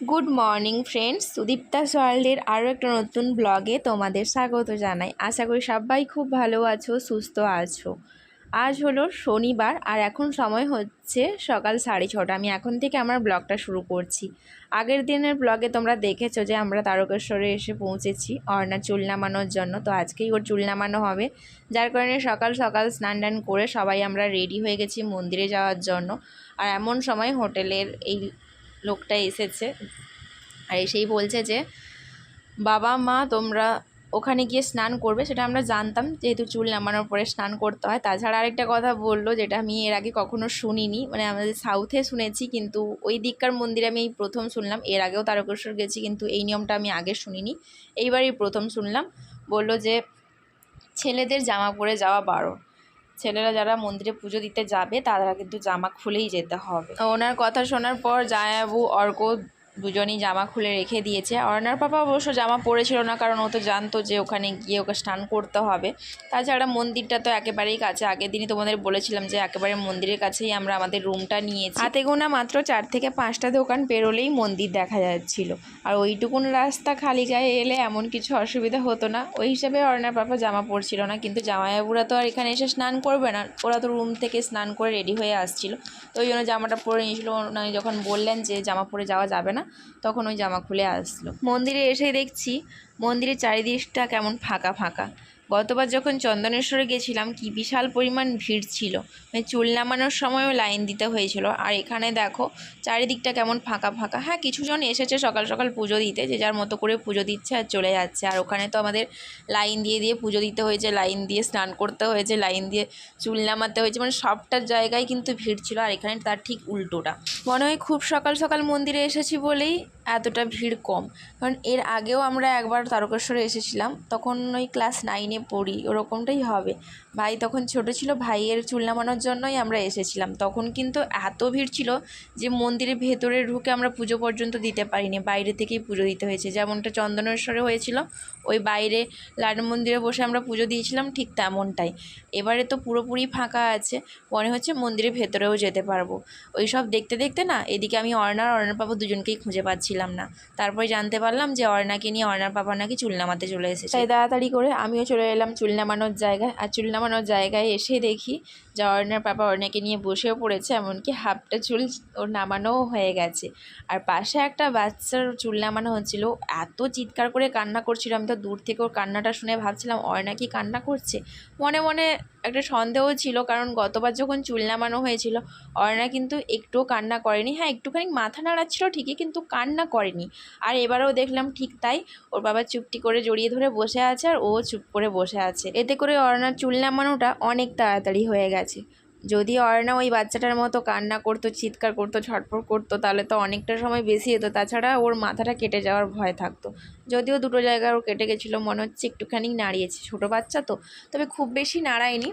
Good morning friends Sudipta ওয়ার্ল্ডের আরও একটা নতুন ব্লগে তোমাদের স্বাগত জানাই। আশা করি সবাই খুব ভালো আছো, সুস্থ আছো। আজ হলো শনিবার আর এখন সময় হচ্ছে সকাল সাড়ে ছটা। আমি এখন থেকে আমার ব্লগটা শুরু করছি। আগের দিনের ব্লগে তোমরা দেখেছ যে আমরা তারকেশ্বরে এসে পৌঁছেছি অর্ণা চুল নামানোর জন্য। তো আজকেই ওর চুল নামানো হবে। যার কারণে সকাল সকাল স্নান টান করে সবাই আমরা রেডি হয়ে গেছি মন্দিরে যাওয়ার জন্য। আর এমন সময় হোটেলের এই লোকটা এসেছে। আর এসেই বলছে যে, বাবা, মা, তোমরা ওখানে গিয়ে স্নান করবে। সেটা আমরা জানতাম, যেহেতু চুল নামানোর পরে স্নান করতে হয়। তাছাড়া আরেকটা কথা বলল, যেটা আমি এর আগে কখনো শুনিনি মানে আমাদের সাউথে শুনেছি, কিন্তু ওই দিককার মন্দিরে আমি এই প্রথম শুনলাম। এর আগেও তারকেশ্বর গেছি, কিন্তু এই নিয়মটা আমি আগে শুনিনি। এইবারই প্রথম শুনলাম। বলল যে, ছেলেদের জামা পরে যাওয়া বারণ। ছেলেরা যারা মন্দিরে পুজো দিতে যাবে, তারা কিন্তু জামা খুলেই যেতে হবে। ওনার কথা শোনার পর জায়াবু অর্ক দুজনই জামা খুলে রেখে দিয়েছে। অর্ণার পাপা অবশ্য জামা পরেছিল না, কারণ ও তো জানতো যে ওখানে গিয়ে ওকে স্নান করতে হবে। তাছাড়া মন্দিরটা তো একেবারেই কাছে। আগের দিনই তোমাদের বলেছিলাম যে একেবারে মন্দিরের কাছেই আমরা আমাদের রুমটা নিয়েছি। হাতে গোনা মাত্র চার থেকে পাঁচটা দোকান পেরোলেই মন্দির দেখা যাচ্ছিল। আর ওইটুকুন রাস্তা খালি গায়ে এলে এমন কিছু অসুবিধা হতো না। ওই হিসাবে অর্ণার পাপা জামা পরছিল না, কিন্তু জামাইবাবুরা তো আর এখানে এসে স্নান করবে না। ওরা তো রুম থেকে স্নান করে রেডি হয়ে আসছিল। তো ওই জন্য জামাটা পরে নিয়েছিল। উনি যখন বললেন যে জামা পরে যাওয়া যাবে না তখন ওই জামা খুলে আসলো। মন্দিরে এসে দেখছি মন্দিরের চারিদিকটা কেমন ফাঁকা ফাঁকা। গতবার যখন চন্দনেশ্বরে গেছিলাম, কি বিশাল পরিমাণ ভিড় ছিল। মানে চুল নামানোর সময়ও লাইন দিতে হয়েছিল। আর এখানে দেখো, চারিদিকটা কেমন ফাঁকা ফাঁকা। হ্যাঁ কিছুজন এসেছে সকাল সকাল পুজো দিতে, যে যার মতো করে পুজো দিচ্ছে আর চলে যাচ্ছে। আর ওখানে তো আমাদের লাইন দিয়ে দিয়ে পুজো দিতে হয়েছে, লাইন দিয়ে স্নান করতে হয়েছে, লাইন দিয়ে চুল নামাতে হয়েছে। মানে সবটার জায়গায় কিন্তু ভিড় ছিল, আর এখানে তার ঠিক উল্টোটা। মনে হয় খুব সকাল সকাল মন্দিরে এসেছি বলেই এতটা ভিড় কম। কারণ এর আগেও আমরা একবার তারকেশ্বরে এসেছিলাম। তখন ওই ক্লাস নাইনে পড়ি, ওরকমটাই হবে। ভাই তখন ছোট ছিল, ভাইয়ের চুল নামানোর জন্যই আমরা এসেছিলাম। তখন কিন্তু এত ভিড় ছিল যে মন্দিরের ভেতরে ঢুকে আমরা পুজো পর্যন্ত দিতে পারিনি, বাইরে থেকেই পুজো দিতে হয়েছে। যেমনটা চন্দনেশ্বরে হয়েছিল, ওই বাইরে লাড মন্দিরে বসে আমরা পুজো দিয়েছিলাম ঠিক তেমনটাই। এবারে তো পুরোপুরি ফাঁকা আছে, মনে হচ্ছে মন্দিরের ভেতরেও যেতে পারব। ওই সব দেখতে দেখতে না, এদিকে আমি অর্ণার অর্ণার পাপা দুজনকেই খুঁজে পাচ্ছিলাম না। তারপরে জানতে পারলাম যে অর্ণাকে নিয়ে অর্ণার পাপা নাকি চুল নামাতে চলে এসেছে। তাই তাড়াতাড়ি করে আমিও চলে এলাম চুল নামানোর জায়গায়। আর চুল নামানোর জায়গায় এসে দেখি যে অর্ণার পাপা অর্ণাকে নিয়ে বসেও পড়েছে, এমনকি হাফটা চুল ওর নামানোও হয়ে গেছে। আর পাশে একটা বাচ্চার চুল নামানো হচ্ছিল। এত চিৎকার করে কান্না করছিল। আমি তো দূর থেকে ওর কান্নাটা শুনে ভাবছিলাম অর্ণা কি কান্না করছে? মনে মনে একটা সন্দেহ ছিল, কারণ গতবার যখন চুল নামানো হয়েছিল অর্ণা কিন্তু একটু কান্না করেনি। হ্যাঁ একটুখানি মাথা নাড়াচ্ছিল ঠিকই, কিন্তু কান্না করেনি। আর এবারেও দেখলাম ঠিক তাই, ওর বাবা চুপটি করে জড়িয়ে ধরে বসে আছে আর ও চুপ করে বসে আছে। এতে করে অর্ণার চুল নামানোটা অনেক তাড়াতাড়ি হয়ে গেছে। যদি অর্ণা ওই বাচ্চাটার মতো কান্না করতো, চিৎকার করতো, ছটফট করতো, তাহলে তো অনেকটা সময় বেশি হতো তাছাড়া ওর মাথাটা কেটে যাওয়ার ভয় থাকতো। যদিও দুটো জায়গায় ওর কেটে গেছিল, মনে হচ্ছে একটুখানি নাড়িয়েছে। ছোটো বাচ্চা তো, তবে খুব বেশি নাড়ায়নি।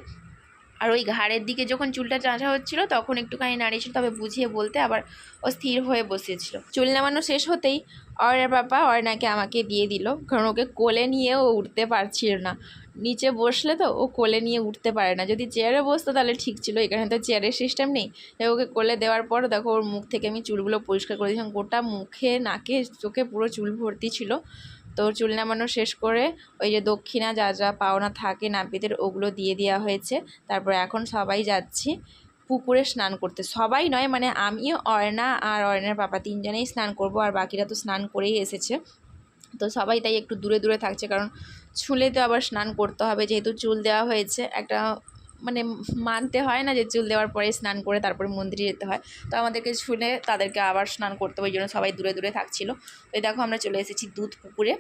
আর ওই ঘাড়ের দিকে যখন চুলটা চাঁচা হচ্ছিল, তখন একটুখানি নাড়িয়েছিল, তবে বুঝিয়ে বলতে আবার ও স্থির হয়ে বসেছিল। চুল নামানো শেষ হতেই অর্ণার পাপা অর্ণাকে আমাকে দিয়ে দিল। কারণ ওকে কোলে নিয়ে ও উঠতে পারছিল না। নিচে বসলে তো ও কোলে নিয়ে উঠতে পারে না। যদি চেয়ারে বসতো তাহলে ঠিক ছিল, এখানে তো চেয়ারের সিস্টেম নেই। তাই ওকে কোলে দেওয়ার পর দেখো ওর মুখ থেকে আমি চুলগুলো পরিষ্কার করে দিয়েছিলাম। গোটা মুখে, নাকে, চোখে পুরো চুল ভর্তি ছিল। তো চুল নামানো শেষ করে ওই যে দক্ষিণা যা যা পাওনা থাকে, নাপিতের ওগুলো দিয়ে দেওয়া হয়েছে। তারপর এখন সবাই যাচ্ছি পুকুরে স্নান করতে। সবাই নয় মানে আমি অয়না আর অয়নার পাপা তিনজনেই স্নান করব। আর বাকিরা তো স্নান করেই এসেছে। তো সবাই তাই একটু দূরে দূরে থাকছে কারণ চুলে তো আবার স্নান করতে হবে, যেহেতু চুল দেওয়া হয়েছে, একটা মানে মানতে হয় না যে চুল দেওয়ার পরে স্নান করে তারপরে মন্দিরে যেতে হয়। তো আমাদেরকে ছুলে তাদেরকে আবার স্নান করতে হবে, ওই জন্য সবাই দূরে দূরে থাকছিলো। তো দেখো আমরা চলে এসেছি দুধ পুকুরে।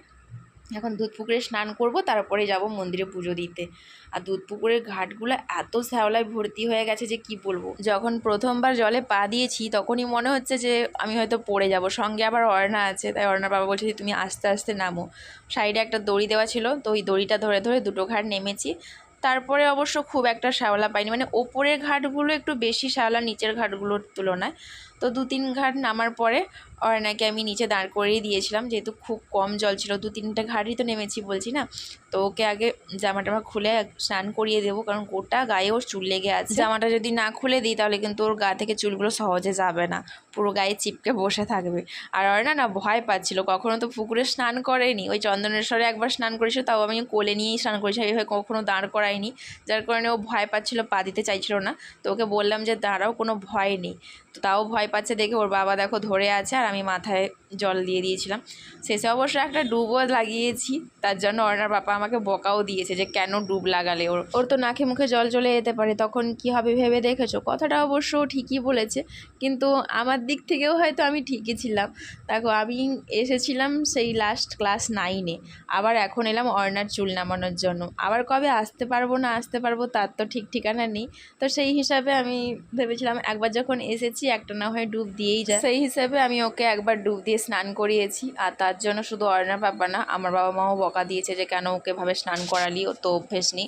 এখন দুধ পুকুরে স্নান করব, তারপরে যাব মন্দিরে পুজো দিতে। আর দুধ পুকুরের ঘাটগুলো এত শ্যাওলায় ভর্তি হয়ে গেছে যে কি বলব? যখন প্রথমবার জলে পা দিয়েছি, তখনই মনে হচ্ছে যে আমি হয়তো পড়ে যাব। সঙ্গে আবার অর্ণা আছে, তাই অর্ণার বাবা বলছে যে, তুমি আস্তে আস্তে নামো। সাইডে একটা দড়ি দেওয়া ছিল, তো ওই দড়িটা ধরে ধরে দুটো ঘাট নেমেছি। তারপরে অবশ্য খুব একটা শ্যাওলা পাইনি। মানে ওপরের ঘাটগুলো একটু বেশি শ্যাওলা, নিচের ঘাটগুলোর তুলনায়। তো তো দু তিন ঘাট নামার পরে অয়নাকে আমি নিচে দাঁড় করিয়ে দিয়েছিলাম, যেহেতু খুব কম জল ছিল, দু তিনটা ঘাটই তো নেমেছি বলছি না, তো ওকে আগে জামা টামা খুলে স্নান করিয়ে দেবো, কারণ গোটা গায়ে ওর চুল লেগে আছে। জামাটা যদি না খুলে দিই, তাহলে কিন্তু ওর গা থেকে চুলগুলো সহজে যাবে না, পুরো গায়ে চিপকে বসে থাকবে। আর অয়না না ভয় পাচ্ছিল, কখনো তো পুকুরে স্নান করেনি, ওই চন্দনেশ্বরে একবার স্নান করেছিল, তাও আমি কোলে নিয়েই স্নান করেছিলাম এইভাবে কখনো দাঁড় করাইনি, যার কারণে ও ভয় পাচ্ছিল, পা দিতে চাইছিল না, তো ওকে বললাম যে, দাঁড়াও, কোনো ভয় নেই। তো তাও ভয় পাচ্ছে দেখে ওর বাবা দেখো ধরে আছে, আর আমি মাথায় জল দিয়ে দিয়েছিলাম। শেষে অবশ্য একটা ডুবও লাগিয়েছি, তার জন্য অর্ণার বাবা আমাকে বকাও দিয়েছে যে, কেন ডুব লাগালে ওর? ওর তো নাকে মুখে জল চলে যেতে পারে, তখন কি হবে ভেবে দেখেছ? কথাটা অবশ্য ঠিকই বলেছে, কিন্তু আমার দিক থেকেও হয়তো আমি ঠিকই ছিলাম। দেখো, আমি এসেছিলাম সেই লাস্ট ক্লাস নাইনে আবার এখন এলাম অর্ণার চুল নামানোর জন্য। আবার কবে আসতে পারব, না আসতে পারব, তার তো ঠিক ঠিকানা নেই। তো সেই হিসাবে আমি ভেবেছিলাম একবার যখন এসেছি, একটা না হয় ডুব দিয়েই যায়। সেই হিসাবে আমি ওকে একবার ডুব দিয়ে স্নান করিয়েছি, আর তার জন্য শুধু অর্ণার বাবা না, আমার বাবা মাও বকা দিয়েছে যে, কেন ওকে ভাবে স্নান করালি? ও তো অভ্যেস নেই।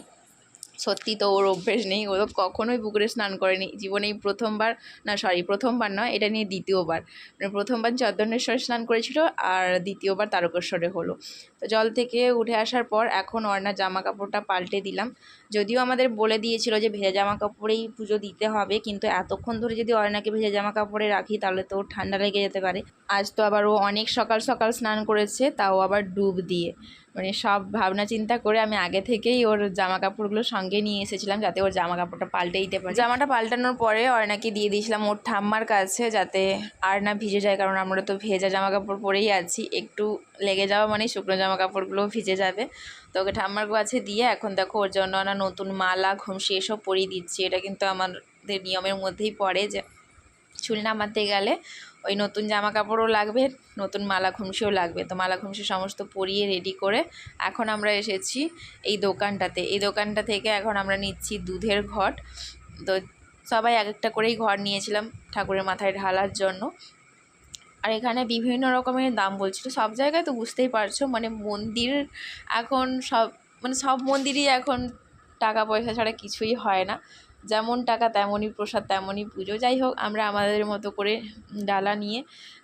সত্যি তো ওর অভ্যেস নেই। ও তো কখনোই পুকুরে স্নান করেনি। জীবনে প্রথমবার, না সরি প্রথমবার নয়, এটা নিয়ে দ্বিতীয়বার। মানে প্রথমবার চন্দনেশ্বরে স্নান করেছিল আর দ্বিতীয়বার তারকেশ্বরে হলো। তো জল থেকে উঠে আসার পর এখন অর্ণার জামা কাপড়টা পাল্টে দিলাম। যদিও আমাদের বলে দিয়েছিল যে ভেজা জামা কাপড়েই পুজো দিতে হবে, কিন্তু এতক্ষণ ধরে যদি অর্ণাকে ভেজা জামা কাপড়ে রাখি, তাহলে তো ঠান্ডা লেগে যেতে পারে। আজ তো আবার ও অনেক সকাল সকাল স্নান করেছে, তাও আবার ডুব দিয়ে। মানে সব ভাবনা চিন্তা করে আমি আগে থেকেই ওর জামা কাপড়গুলো সঙ্গে নিয়ে এসেছিলাম যাতে ওর জামা কাপড়টা পাল্টে দিতে পারে। জামাটা পাল্টানোর পরে অর্ণাকে দিয়ে দিয়েছিলাম ওর ঠাম্মার কাছে যাতে আর না ভিজে যায়, কারণ আমরা তো ভেজা জামা কাপড় পরেই আছি। একটু লেগে যাওয়া মানে শুকনো জামা কাপড়গুলো ভিজে যাবে। তো ওকে ঠাম্মার কাছে দিয়ে এখন দেখো ওর জন্য না নতুন মালা, ঘুমসি এসব পরিয়ে দিচ্ছি। এটা কিন্তু আমাদের নিয়মের মধ্যেই পড়ে যে চুল নামাতে গেলে ওই নতুন জামা কাপড়ও লাগবে, নতুন মালা খুমসিও লাগবে। তো মালা খুমসি সমস্ত পরিয়ে রেডি করে এখন আমরা এসেছি এই দোকানটাতে। এই দোকানটা থেকে এখন আমরা নিচ্ছি দুধের ঘট। তো সবাই এক একটা করেই ঘর নিয়েছিলাম ঠাকুরের মাথায় ঢালার জন্য। আর এখানে বিভিন্ন রকমের দাম বলছিল। সব জায়গায় তো বুঝতেই পারছ মানে মন্দির এখন সব মানে সব মন্দিরই এখন টাকা পয়সা ছাড়া কিছুই হয় না। যেমন টাকা তেমনই প্রসাদ তেমনই পুজো। যাই হোক, আমরা আমাদের মতো করে ডালা নিয়ে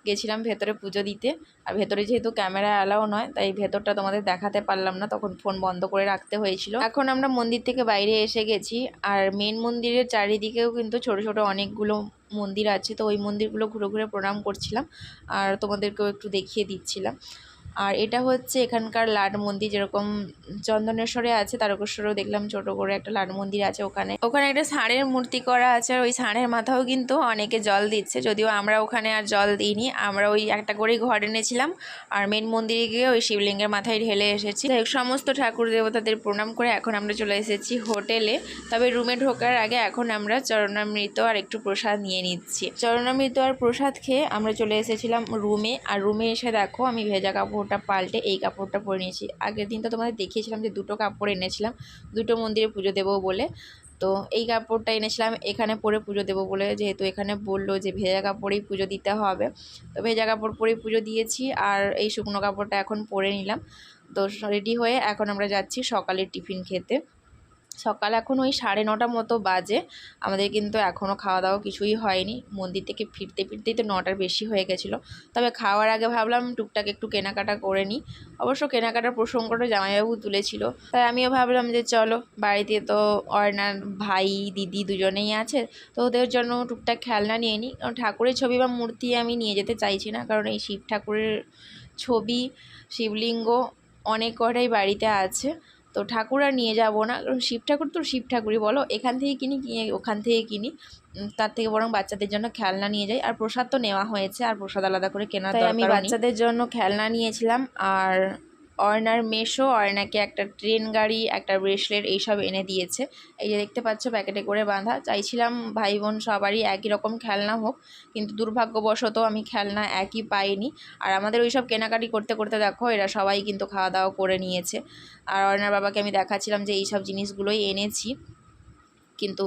গেছিলাম ভেতরে পুজো দিতে। আর ভেতরে যেহেতু ক্যামেরা অ্যালাও নয়, তাই ভেতরটা তোমাদের দেখাতে পারলাম না। তখন ফোন বন্ধ করে রাখতে হয়েছিল। এখন আমরা মন্দির থেকে বাইরে এসে গেছি। আর মেন মন্দিরের চারিদিকেও কিন্তু ছোট ছোট অনেকগুলো মন্দির আছে। তো ওই মন্দিরগুলো ঘুরে ঘুরে প্রণাম করছিলাম। আর তোমাদেরকেও একটু দেখিয়ে দিচ্ছিলাম। আর এটা হচ্ছে এখানকার লাট মন্দির, যেরকম চন্দনেশ্বরে আছে, তারকেশ্বরেও দেখলাম ছোট করে একটা লাট মন্দির আছে ওখানে। ওখানে একটা ষাঁড়ের মূর্তি করা আছে, আর ওই ষাঁড়ের মাথাও কিন্তু অনেকে জল দিচ্ছে। যদিও আমরা ওখানে আর জল দিইনি, আমরা ওই একটা করেই ঘর এনেছিলাম, আর মেন মন্দিরে গিয়ে ওই শিবলিঙ্গের মাথায় ঢেলে এসেছি। সমস্ত ঠাকুর দেবতাদের প্রণাম করে এখন আমরা চলে এসেছি হোটেলে। তবে রুমে ঢোকার আগে এখন আমরা চরণামৃত আর একটু প্রসাদ নিয়ে নিচ্ছি। চরণামৃত আর প্রসাদ খেয়ে আমরা চলে এসেছিলাম রুমে, আর রুমে এসে দেখো আমি ভেজা কাপড়টা পাল্টে এই কাপড়টা পরে নিয়েছি। আগের দিন তো তোমাদের দেখিয়েছিলাম যে দুটো কাপড় এনেছিলাম, দুটো মন্দিরে পুজো দেবো বলে। তো এই কাপড়টা এনেছিলাম, এখানে পরে পুজো দেবো বলে। যেহেতু এখানে বলল যে ভেজা কাপড়েই পুজো দিতে হবে, তো ভেজা কাপড় পরেই পুজো দিয়েছি আর এই শুকনো কাপড়টা এখন পরে নিলাম। তো রেডি হয়ে এখন আমরা যাচ্ছি সকালের টিফিন খেতে। সকাল এখন ওই সাড়ে নটা মতো বাজে। আমাদের কিন্তু এখনও খাওয়া দাওয়া কিছুই হয়নি। মন্দির থেকে ফিরতে ফিরতেই তো নটার বেশি হয়ে গেছিল। তবে খাওয়ার আগে ভাবলাম টুকটাক একটু কেনাকাটা করে নিই। অবশ্য কেনাকাটার প্রসঙ্গটা জামাইবাবু তুলেছিল। তাই আমিও ভাবলাম যে চলো, বাড়িতে তো অর্ণার ভাই, দিদি দুজনেই আছে, তো ওদের জন্য টুকটাক খেলনা নিয়ে নিই। কারণ ঠাকুরের ছবি বা মূর্তি আমি নিয়ে যেতে চাইছি না। কারণ এই শিব ঠাকুরের ছবি, শিবলিঙ্গ অনেক কটাই বাড়িতে আছে। তো ঠাকুর আর নিয়ে যাব না। কারণ শিব ঠাকুর তো শিব ঠাকুরই বলো। এখান থেকে কিনি কি ওখান থেকে কিনি। তার থেকে বরং বাচ্চাদের জন্য খেলনা নিয়ে যাই। আর প্রসাদ তো নেওয়া হয়েছে আর প্রসাদ আলাদা করে কেনা আমি বাচ্চাদের জন্য খেলনা নিয়েছিলাম আর অর্ণার মেশো অর্ণাকে একটা ট্রেন গাড়ি, একটা ব্রেসলেট এইসব এনে দিয়েছে। এই যে দেখতে পাচ্ছ, প্যাকেটে করে বাঁধা। চাইছিলাম ভাই বোন সবারই একই রকম খেলনা হোক, কিন্তু দুর্ভাগ্যবশত আমি খেলনা একই পাইনি। আর আমাদের ওই সব কেনাকাটি করতে করতে দেখো, এরা সবাই কিন্তু খাওয়া দাওয়া করে নিয়েছে। আর অর্ণার বাবাকে আমি দেখাচ্ছিলাম যে এই সব জিনিসগুলোই এনেছি। কিন্তু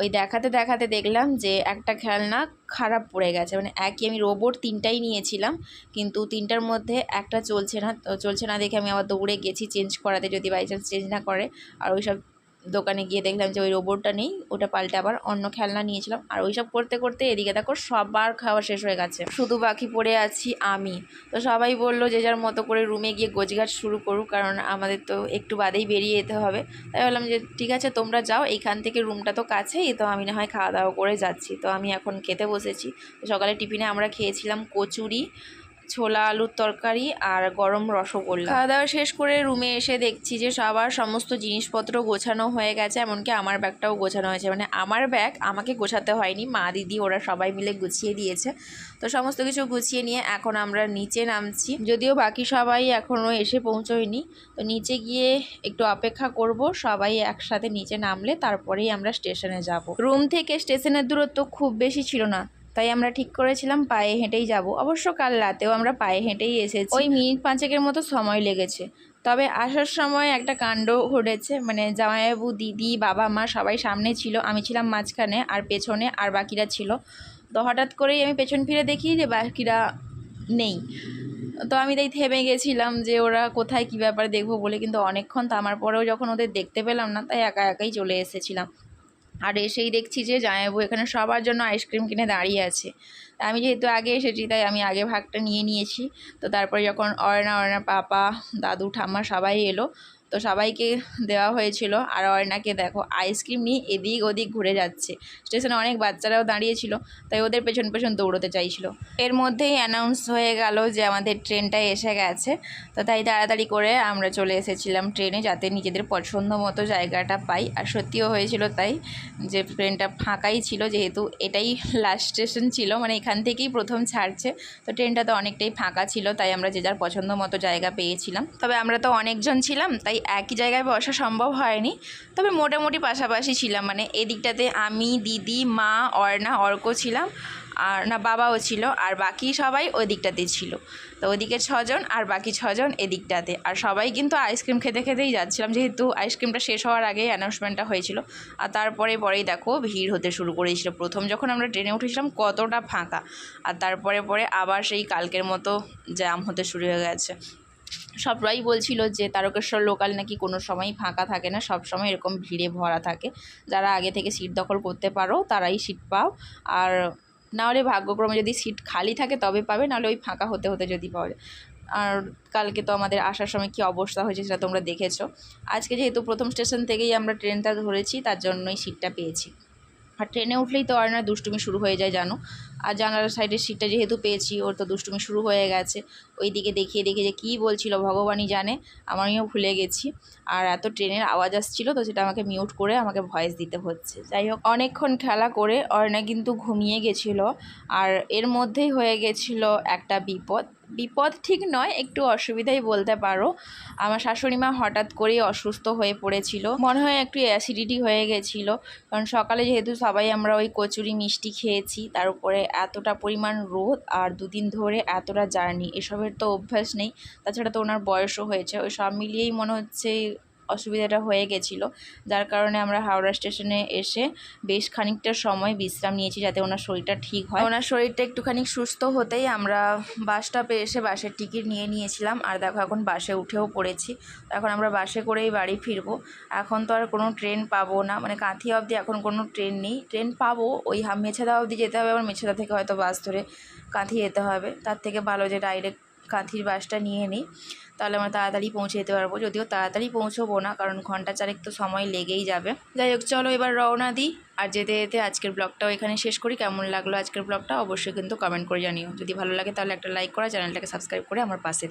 ওই দেখাতে দেখাতে দেখলাম যে একটা খেলনা খারাপ পড়ে গেছে। মানে একই আমি রোবট তিনটাই নিয়েছিলাম, কিন্তু তিনটার মধ্যে একটা চলছে না চলছে না দেখে আমি আবার দৌড়ে গেছি চেঞ্জ করাতে। যদি বাই চান্স চেঞ্জ না করে, আর ওই সব দোকানে গিয়ে দেখলাম যে ওই রোবটটা নেই, ওটা পাল্টে আবার অন্য খেলনা নিয়েছিলাম। আর ওইসব করতে করতে এদিকে দেখো সবার খাওয়া শেষ হয়ে গেছে। শুধু বাকি পড়ে আছি আমি। তো সবাই বলল যে যার মতো করে রুমে গিয়ে গোছগাছ শুরু করুক, কারণ আমাদের তো একটু বাদেই বেরিয়ে যেতে হবে। তাই বললাম যে ঠিক আছে, তোমরা যাও, এইখান থেকে রুমটা তো কাছেই, তো আমি না হয় খাওয়া দাওয়া করে যাচ্ছি। তো আমি এখন খেতে বসেছি। তো সকালে টিফিনে আমরা খেয়েছিলাম কচুরি ছোলা, আলুর তরকারি আর গরম রসগোল্লা। খাওয়া দাওয়া শেষ করে রুমে এসে দেখছি যে সবার সমস্ত জিনিসপত্র গোছানো হয়ে গেছে, এমনকি আমার ব্যাগটাও গোছানো হয়েছে। মানে আমার ব্যাগ আমাকে গোছাতে হয়নি, মা, দিদি ওরা সবাই মিলে গুছিয়ে দিয়েছে। তো সমস্ত কিছু গুছিয়ে নিয়ে এখন আমরা নিচে নামছি। যদিও বাকি সবাই এখনও এসে পৌঁছয়নি, তো নিচে গিয়ে একটু অপেক্ষা করব, সবাই একসাথে নিচে নামলে তারপরেই আমরা স্টেশনে যাব। রুম থেকে স্টেশনের দূরত্ব খুব বেশি ছিল না। তাই আমরা ঠিক করেছিলাম পায়ে হেঁটেই যাব। অবশ্য কাল রাতেও আমরা পায়ে হেঁটেই এসেছি। ওই মিনিট পাঁচেকের মতো সময় লেগেছে। তবে আসার সময় একটা কাণ্ড ঘটেছে। মানে জামাইবাবু, দিদি, বাবা, মা সবাই সামনে ছিল, আমি ছিলাম মাঝখানে, আর পেছনে আর বাকিরা ছিল। তো হঠাৎ করেই আমি পেছন ফিরে দেখি যে বাকিরা নেই। তো আমি তাই থেমে গেছিলাম যে ওরা কোথায় কী ব্যাপার দেখব বলে। কিন্তু অনেকক্ষণ থামার পরেও যখন ওদের দেখতে পেলাম না, তাই একা একাই চলে এসেছিলাম। আর এসেই দেখছি যে জামাইবাবু এখানে সবার জন্য আইসক্রিম কিনে দাঁড়িয়ে আছে। তা আমি যেহেতু আগে এসেছি, তাই আমি আগে ভাগটা নিয়ে নিয়েছি। তো তারপরে যখন অয়না অয়না পাপা, দাদু, ঠাম্মা সবাই এলো তো সবাইকে দেওয়া হয়েছিল। আর অয়নাকে দেখো, আইসক্রিম নিয়ে এদিক ওদিক ঘুরে যাচ্ছে। স্টেশনে অনেক বাচ্চারাও দাঁড়িয়েছিল, তাই ওদের পেছন পেছন দৌড়তে চাইছিল। এর মধ্যেই অ্যানাউন্স হয়ে গেল যে আমাদের ট্রেনটা এসে গেছে। তো তাই তাড়াতাড়ি করে আমরা চলে এসেছিলাম ট্রেনে, যাতে নিজেদের পছন্দ মতো জায়গাটা পাই। আর সত্যিও হয়েছিল তাই যে ট্রেনটা ফাঁকাই ছিল, যেহেতু এটাই লাস্ট স্টেশন ছিল মানে এখান থেকেই প্রথম ছাড়ছে। তো ট্রেনটা তো অনেকটাই ফাঁকা ছিল, তাই আমরা যে যার পছন্দ মতো জায়গা পেয়েছিলাম। তবে আমরা তো অনেকজন ছিলাম, তাই একই জায়গায় বসা সম্ভব হয়নি। তবে মোটামুটি পাশাপাশি ছিলাম। মানে এদিকটাতে আমি, দিদি, মা, অর্ণা অর্ক ছিলাম, আর না, বাবাও ছিল, আর বাকি সবাই ওই দিকটাতে ছিল। তো ওদিকে ছজন আর বাকি ছজন এদিকটাতে। আর সবাই কিন্তু আইসক্রিম খেতে খেতেই যাচ্ছিলাম। যেহেতু আইসক্রিমটা শেষ হওয়ার আগেই অ্যানাউন্সমেন্টটা হয়েছিল। আর তারপরে পরেই দেখো ভিড় হতে শুরু করেছিল। প্রথম যখন আমরা ট্রেনে উঠেছিলাম কতটা ফাঁকা। আর তারপরে পরে আবার সেই কালকের মতো জ্যাম হতে শুরু হয়ে গেছে। সবাই বলছিল যে তারকেশ্বর লোকাল নাকি কোনো সময়ই ফাঁকা থাকে না, সব সময় এরকম ভিড়ে ভরা থাকে। যারা আগে থেকে সিট দখল করতে পারো, তারাই সিট পাও। আর নাহলে ভাগ্যক্রমে যদি সিট খালি থাকে তবে পাবে নাহলে ওই ফাঁকা হতে হতে যদি পাবে আর কালকে তো আমাদের আসার সময় কী অবস্থা হয়েছে সেটা তোমরা দেখেছ। আজকে যেহেতু প্রথম স্টেশন থেকেই আমরা ট্রেনটা ধরেছি, তার জন্যই সিটটা পেয়েছি। আর ট্রেনে উঠলেই তো আর না দুষ্টুমি শুরু হয়ে যায়, জানো? আর জানালার সাইডের সিটটা যেহেতু পেয়েছি, ওর তো দুষ্টুমি শুরু হয়ে গেছে। ওই দিকে দেখিয়ে দেখে যে কী বলছিল, ভগবানই জানে, আমিও ভুলে গেছি। আর এত ট্রেনের আওয়াজ আসছিল তো সেটা আমাকে মিউট করে আমাকে ভয়েস দিতে হচ্ছে। যাই হোক, অনেকক্ষণ খেলা করে অর্ণা কিন্তু ঘুমিয়ে গেছিল। আর এর মধ্যেই হয়ে গেছিল একটা বিপদ। বিপদ ঠিক নয়, একটু অসুবিধাই বলতে পারো। আমার শাশুড়ি মা হঠাৎ করেই অসুস্থ হয়ে পড়েছিল। মনে হয় একটু অ্যাসিডিটি হয়ে গেছিল। কারণ সকালে যেহেতু সবাই আমরা ওই কচুরি মিষ্টি খেয়েছি, তার উপরে এতটা পরিমাণ রোদ আর দুদিন ধরে এতটা জার্নি, এসবের তো অভ্যাস নেই। তাছাড়া তো ওনার বয়সও হয়েছে। ওই সব মিলিয়েই মনে হচ্ছে অসুবিধাটা হয়ে গেছিল। যার কারণে আমরা হাওড়া স্টেশনে এসে বেশ খানিকটা সময় বিশ্রাম নিয়েছি যাতে ওনার শরীরটা ঠিক হয়। ওনার শরীরটা একটুখানি সুস্থ হতেই আমরা বাস স্টপে এসে বাসের টিকিট নিয়ে নিয়েছিলাম। আর দেখো, এখন বাসে উঠেও পড়েছি। এখন আমরা বাসে করেই বাড়ি ফিরবো। এখন তো আর কোনো ট্রেন পাবো না। মানে কাঁথি অবধি এখন কোনো ট্রেন নেই। ট্রেন পাবো, ওই মেছেদা অবধি যেতে হবে। আবার মেছেদা থেকে হয়তো বাস ধরে কাঁথি যেতে হবে। তার থেকে ভালো যে ডাইরেক্ট কাঁথির বাসটা নিয়ে নিই। তাহলে আমরা তাড়াতাড়ি পৌঁছে যেতে পারব। যদিও তাড়াতাড়ি পৌঁছবো না, কারণ ঘণ্টা চারেক তো সময় লেগেই যাবে। যাই হোক, চলো এবার রওনা দিই। আর যেতে যেতে আজকের ব্লগটাও এখানে শেষ করি। কেমন লাগল আজকের ব্লগটা অবশ্যই কিন্তু কমেন্ট করে জানিও। যদি ভালো লাগে তাহলে একটা লাইক করা, চ্যানেলটাকে সাবস্ক্রাইব করে আমার পাশে